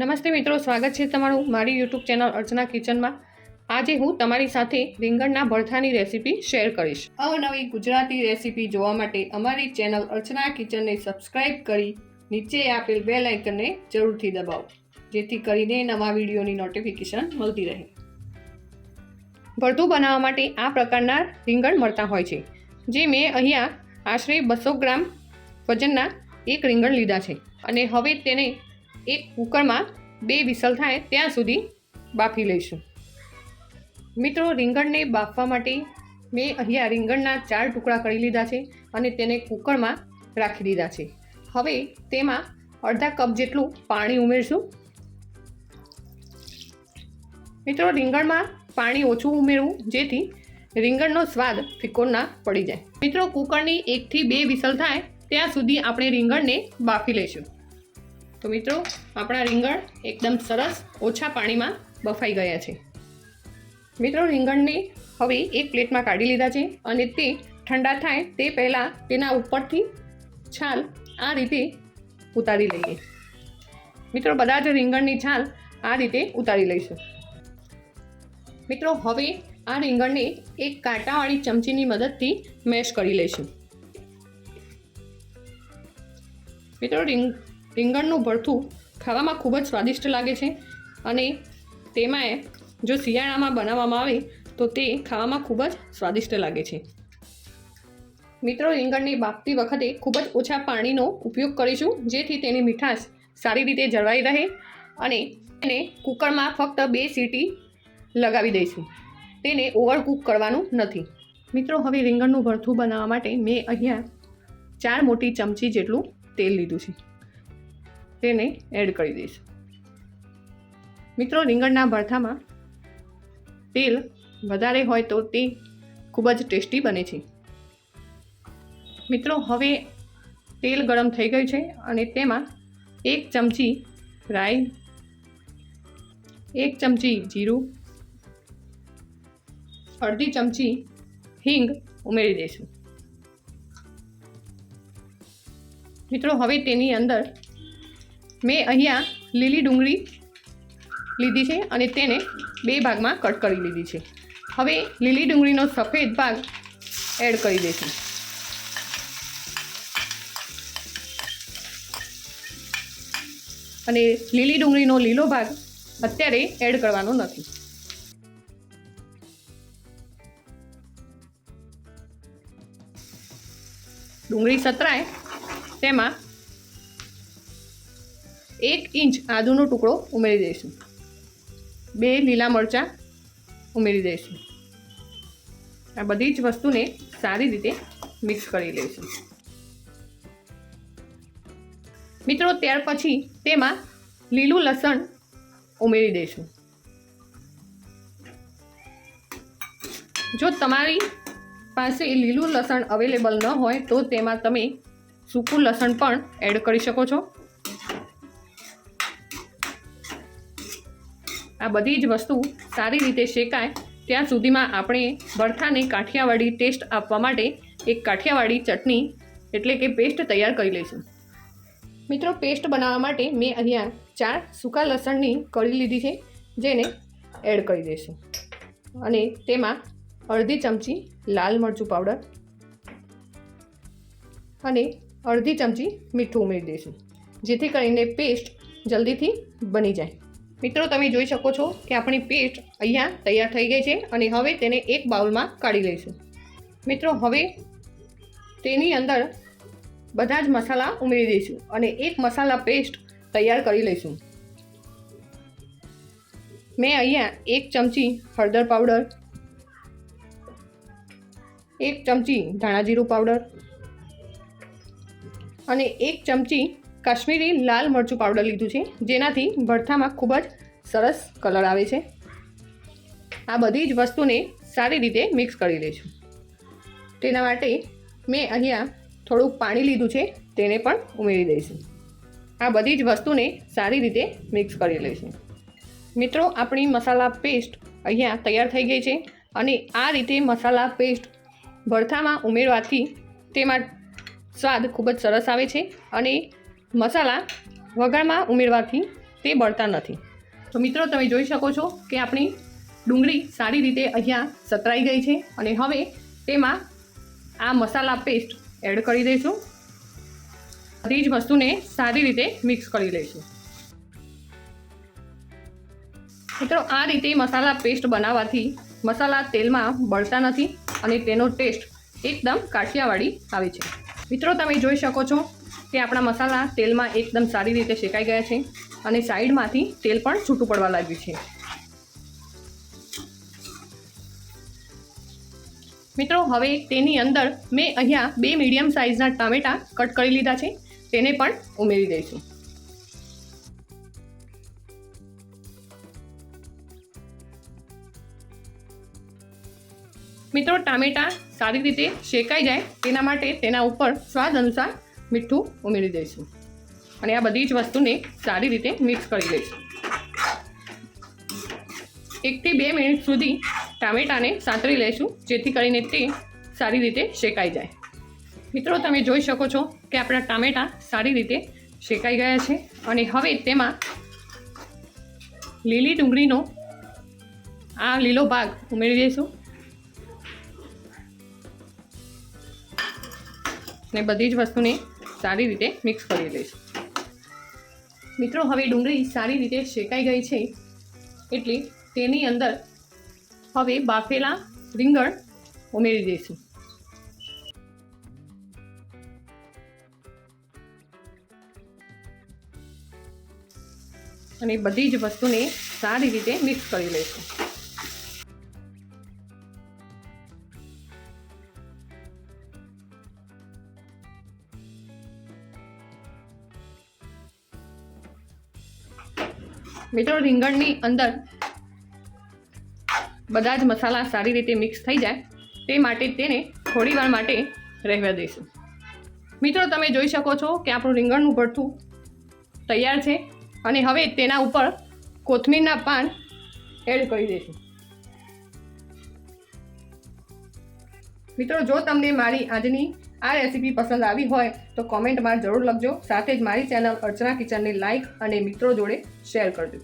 નમસ્તે મિત્રો, સ્વાગત છે તમારું મારી યુટ્યુબ ચેનલ અર્ચના કિચનમાં. આજે હું તમારી સાથે રીંગણના ભરથાની રેસીપી શેર કરીશ. અવનવી ગુજરાતી રેસીપી જોવા માટે અમારી ચેનલ અર્ચના કિચનને સબસ્ક્રાઇબ કરી નીચે આપેલ બે લાઇકનને જરૂરથી દબાવો, જેથી કરીને નવા વિડીયોની નોટિફિકેશન મળતી રહે. ભરતું બનાવવા માટે આ પ્રકારના રીંગણ મળતા હોય છે, જે મેં અહીંયા આશરે બસો ગ્રામ વજનના એક રીંગણ લીધા છે. અને હવે તેને એક કુકરમાં બે વિસલ થાય ત્યાં સુધી બાફી લઈશું. મિત્રો, રીંગણને બાફવા માટે મેં અહીંયા રીંગણના ચાર ટુકડા કરી લીધા છે અને તેને કુકરમાં રાખી દીધા છે. હવે તેમાં અડધા કપ જેટલું પાણી ઉમેરશું. મિત્રો, રીંગણમાં પાણી ઓછું ઉમેરવું જેથી રીંગણનો સ્વાદ ફિક્કો ના પડી જાય. મિત્રો, કુકરની એકથી બે વિસલ થાય ત્યાં સુધી આપણે રીંગણને બાફી લઈશું. તો મિત્રો, આપણા રીંગણ એકદમ સરસ ઓછા પાણીમાં બફાઈ ગયા છે. મિત્રો, રીંગણને હવે એક પ્લેટમાં કાઢી લીધા છે અને તે ઠંડા થાય તે પહેલાં તેના ઉપરથી છાલ આ રીતે ઉતારી લઈએ. મિત્રો, બધા જ રીંગણની છાલ આ રીતે ઉતારી લઈશું. મિત્રો, હવે આ રીંગણને એક કાંટાવાળી ચમચીની મદદથી મેશ કરી લઈશું. મિત્રો, રીંગ રીંગણનું ભરથું ખાવામાં ખૂબ જ સ્વાદિષ્ટ લાગે છે અને તેમાં જો શિયાળામાં બનાવવામાં આવે તો તે ખાવામાં ખૂબ જ સ્વાદિષ્ટ લાગે છે. મિત્રો, રીંગણની બાફતી વખતે ખૂબ જ ઓછા પાણીનો ઉપયોગ કરીશું, જેથી તેની મીઠાશ સારી રીતે જળવાઈ રહે અને તેને કુકરમાં ફક્ત બે સીટી લગાવી દઈશું. તેને ઓવરકુક કરવાનું નથી. મિત્રો, હવે રીંગણનું ભરથું બનાવવા માટે મેં અહીંયા ચાર મોટી ચમચી જેટલું તેલ લીધું છે. તેને એડ કરી દઈશું. મિત્રો, રીંગણના ભરથામાં તેલ વધારે હોય તો તે ખૂબ જ ટેસ્ટી બને છે. મિત્રો, હવે તેલ ગરમ થઈ ગયું છે અને તેમાં એક ચમચી રાઈ, એક ચમચી જીરું, અડધી ચમચી હિંગ ઉમેરી દઈશું. મિત્રો, હવે તેની અંદર મેં અહીંયા લીલી ડુંગળી લીધી છે અને તેને બે ભાગમાં કટ કરી લીધી છે. હવે લીલી ડુંગળીનો સફેદ ભાગ એડ કરી દઈશું. અને લીલી ડુંગળીનો લીલો ભાગ અત્યારે એડ કરવાનો નથી. ડુંગળી સતરાય તેમાં એક ઇંચ આદુનો ટુકડો ઉમેરી દઈશું. બે લીલા મરચાં ઉમેરી દઈશું. આ બધી જ વસ્તુને સારી રીતે મિક્સ કરી લઈશું. મિત્રો, ત્યાર પછી તેમાં લીલું લસણ ઉમેરી દઈશું. જો તમારી પાસે લીલું લસણ અવેલેબલ ન હોય, તો તેમાં તમે સૂકું લસણ પણ એડ કરી શકો છો. આ બધી જ વસ્તુ સારી રીતે શેકાય, ત્યાં સુધીમાં આપણે ભરથાને કાઠિયાવાડી ટેસ્ટ આપવા માટે એક કાઠિયાવાડી ચટણી, એટલે કે પેસ્ટ તૈયાર કરી લઈશું. મિત્રો, પેસ્ટ બનાવવા માટે મેં અહીંયા ચાર સૂકા લસણની કળી લીધી છે, જેને એડ કરી દઈશું. અને તેમાં અડધી ચમચી લાલ મરચું પાવડર અને અડધી ચમચી મીઠું ઉમેરી દઈશું, જેથી કરીને પેસ્ટ જલ્દીથી બની જાય. મિત્રો, તમે જોઈ શકો છો કે આપણી પેસ્ટ અહીંયા તૈયાર થઈ ગઈ છે અને હવે તેને એક બાઉલમાં કાઢી લઈશું. મિત્રો, હવે તેની અંદર બધા જ મસાલા ઉમેરી દઈશું અને એક મસાલા પેસ્ટ તૈયાર કરી લઈશું. મેં અહીંયા એક ચમચી હળદર પાવડર, એક ચમચી ધાણા જીરું પાવડર અને એક ચમચી કાશ્મીરી લાલ મરચું પાવડર લીધું છે, જેનાથી ભરથામાં ખૂબ જ સરસ કલર આવે છે. આ બધી જ વસ્તુને સારી રીતે મિક્સ કરી લઈશું. તેના માટે મેં અહીંયા થોડુંક પાણી લીધું છે, તેને પણ ઉમેરી દઈશું. આ બધી જ વસ્તુને સારી રીતે મિક્સ કરી લઈશું. મિત્રો, આપણી મસાલા પેસ્ટ અહીંયા તૈયાર થઈ ગઈ છે અને આ રીતે મસાલા પેસ્ટ ભરથામાં ઉમેરવાથી તેમાં સ્વાદ ખૂબ જ સરસ આવે છે અને મસાલા વઘારમાં ઉમેરવાથી તે બળતા નથી. તો મિત્રો, તમે જોઈ શકો છો કે આપણી ડુંગળી સારી રીતે અહીંયા સતરાઈ ગઈ છે અને હવે તેમાં આ મસાલા પેસ્ટ એડ કરી દઈશું. બધી જ વસ્તુને સારી રીતે મિક્સ કરી લઈશું. મિત્રો, આ રીતે મસાલા પેસ્ટ બનાવવાથી મસાલા તેલમાં બળતા નથી અને તેનો ટેસ્ટ એકદમ કાઠિયાવાડી આવે છે. મિત્રો, તમે જોઈ શકો છો કે આપણા મસાલા તેલમાં એકદમ સારી રીતે શેકાઈ ગયા છે અને સાઈડમાંથી તેલ પણ છૂટું પડવા લાગ્યું છે. મિત્રો, હવે તેની અંદર મેં અહીંયા બે મીડિયમ સાઇઝના ટામેટાં કટ કરી લીધા છે. તેને પણ ઉમેરી દઈશું. મિત્રો, ટામેટાં સારી રીતે શેકાઈ જાય તેના માટે તેના ઉપર સ્વાદ અનુસાર મીઠું ઉમેરી દઈશું. અને આ બધી જ વસ્તુને સારી રીતે મિક્સ કરી દઈશું. એકથી બે મિનિટ સુધી ટામેટાને સાંતળી લઈશું, જેથી કરીને તે સારી રીતે શેકાઈ જાય. મિત્રો, તમે જોઈ શકો છો કે આપણા ટામેટાં સારી રીતે શેકાઈ ગયા છે અને હવે તેમાં લીલી ડુંગળીનો આ લીલો ભાગ ઉમેરી દઈશું. ને બધી જ વસ્તુને સારી રીતે મિક્સ કરી લઈશ. મિત્રો, હવે ડુંગળી સારી રીતે શેકાઈ ગઈ છે, એટલે તેની અંદર હવે બાફેલા રીંગણ ઉમેરી દઈશું. અને બધી જ વસ્તુને સારી રીતે મિક્સ કરી લઈશું. મિત્રો, રીંગણની અંદર બધા જ મસાલા સારી રીતે મિક્સ થઈ જાય, તે માટે તેને થોડીવાર માટે રહેવા દઈશું. મિત્રો, તમે જોઈ શકો છો કે આપણું રીંગણનું ભરથું તૈયાર છે અને હવે તેના ઉપર કોથમીરના પાન એડ કરી દઈશું. મિત્રો, જો તમને મારી આજની આ રેસીપી પસંદ આવી હોય તો કોમેન્ટમાં જરૂર લખજો. સાથે જ મારી ચેનલ અર્ચના કિચનને લાઇક અને મિત્રો જોડે શેર કરજો.